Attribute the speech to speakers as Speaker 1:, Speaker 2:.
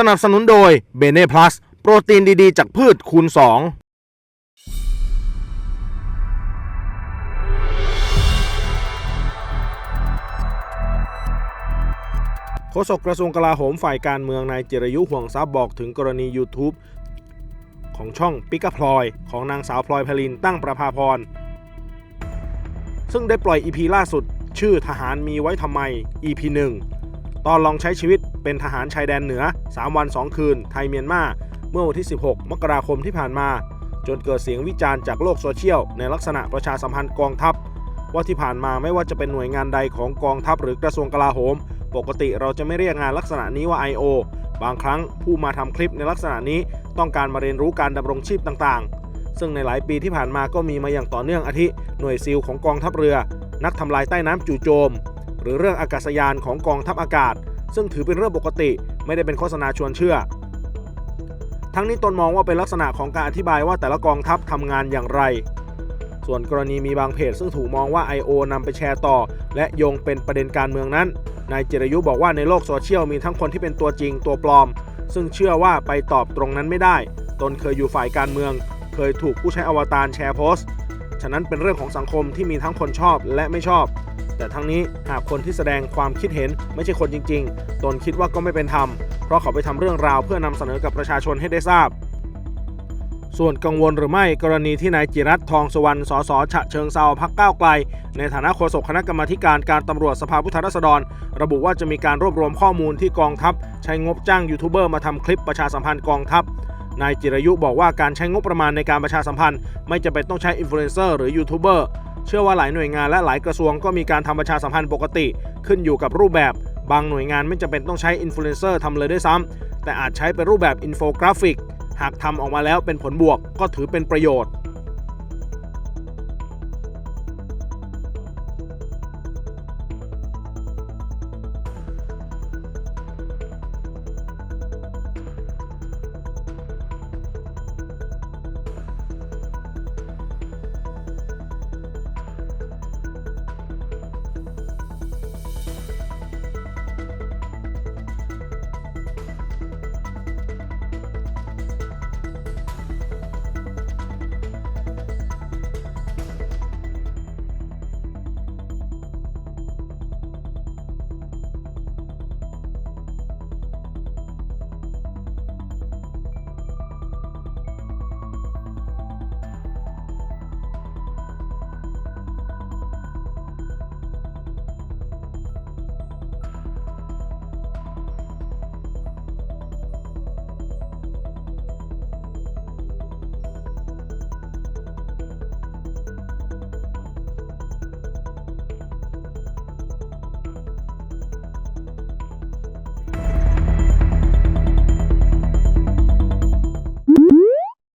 Speaker 1: สนับสนุนโดยเบเน่พลัสโปรตีนดีๆ จากพืชคูณ2โฆษกกระทรวงกลาโหมฝ่ายการเมืองนายจิรยุห่วงทรัพย์บอกถึงกรณี YouTube ของช่องปิกาพลอย ของนางสาวพลอยพลินตั้งประภาพร ซึ่งได้ปล่อย EP ล่าสุด ชื่อทหารมีไว้ทำไม EP 1 ตอนลองใช้ชีวิต เป็นทหารชายแดนเหนือ 3 วัน 2 คืน ไทยเมียนมา เมื่อวันที่ 16 มกราคมที่ผ่านมา จนเกิดเสียงวิจารณ์จากโลกโซเชียล ในลักษณะประชาสัมพันธ์กองทัพ ว่าที่ผ่านมาไม่ว่าจะเป็นหน่วยงานใดของกองทัพหรือกระทรวงกลาโหม ปกติเราจะไม่เรียกงานลักษณะนี้ว่า I.O. บางครั้งผู้มาทำคลิปในลักษณะนี้ต้องการมาเรียนรู้การดำรงชีพต่างๆ ซึ่งในหลายปีที่ผ่านมาก็มีมาอย่างต่อเนื่องอาทิ หน่วยซีลของกองทัพเรือ นักทำลายใต้น้ำจู่โจม หรือเรื่องอากาศยานของกองทัพอากาศ ซึ่งถือเป็นเรื่องปกติ ไม่ได้เป็นโฆษณาชวนเชื่อ ทั้งนี้ตนมองว่าเป็นลักษณะของการอธิบายว่าแต่ละกองทัพทำงานอย่างไร ส่วนกรณีมีบางเพจซึ่งถูกมองว่า I.O. นำไปแชร์ต่อ และโยงเป็นประเด็นการเมืองนั้น นายจิรยุบอกว่าในโลกโซเชียลมีทั้งคนที่เป็นตัวจริงตัวปลอม ซึ่งเชื่อว่าไปตอบตรงนั้นไม่ได้ ตนเคยอยู่ฝ่ายการเมือง เคยถูกผู้ใช้อวตารแชร์โพสต์ ฉะนั้นเป็นเรื่องของสังคมที่มีทั้งคนชอบและไม่ชอบ แต่ทั้งนี้หากคนที่แสดงความคิดเห็นไม่ใช่คนจริง ๆ ตนคิดว่าก็ไม่เป็นธรรม เพราะเขาไปทำเรื่องราวเพื่อนำเสนอกับประชาชนให้ได้ทราบ ส่วนกังวลหรือไม่กรณีที่นายจิรัตทองสวรรณ สส ฉะเชิงเซาพักก้าวไกล ในฐานะโฆษกคณะกรรมาการการตำรวจสภาผู้แทนราษฎร ระบุว่าจะมีการรวบรวมข้อมูลที่กองทัพ ใช้งบจ้างยูทูบเบอร์มาทำคลิปประชาสัมพันธ์กองทัพนายจิรยุบอกว่าการใช้งบประมาณในการประชาสัมพันธ์ ไม่จำเป็นต้องใช้อินฟลูเอนเซอร์หรือยูทูบเบอร์ เชื่อว่าหลายหน่วยงานและหลายกระทรวงก็มีการทำประชาสัมพันธ์ปกติ ขึ้นอยู่กับรูปแบบ บางหน่วยงานไม่จำเป็นต้องใช้อินฟลูเอนเซอร์ทำเลยด้วยซ้ำแต่อาจใช้เป็นรูปแบบอินโฟกราฟิก หากทำออกมาแล้วเป็นผลบวกก็ถือเป็นประโยชน์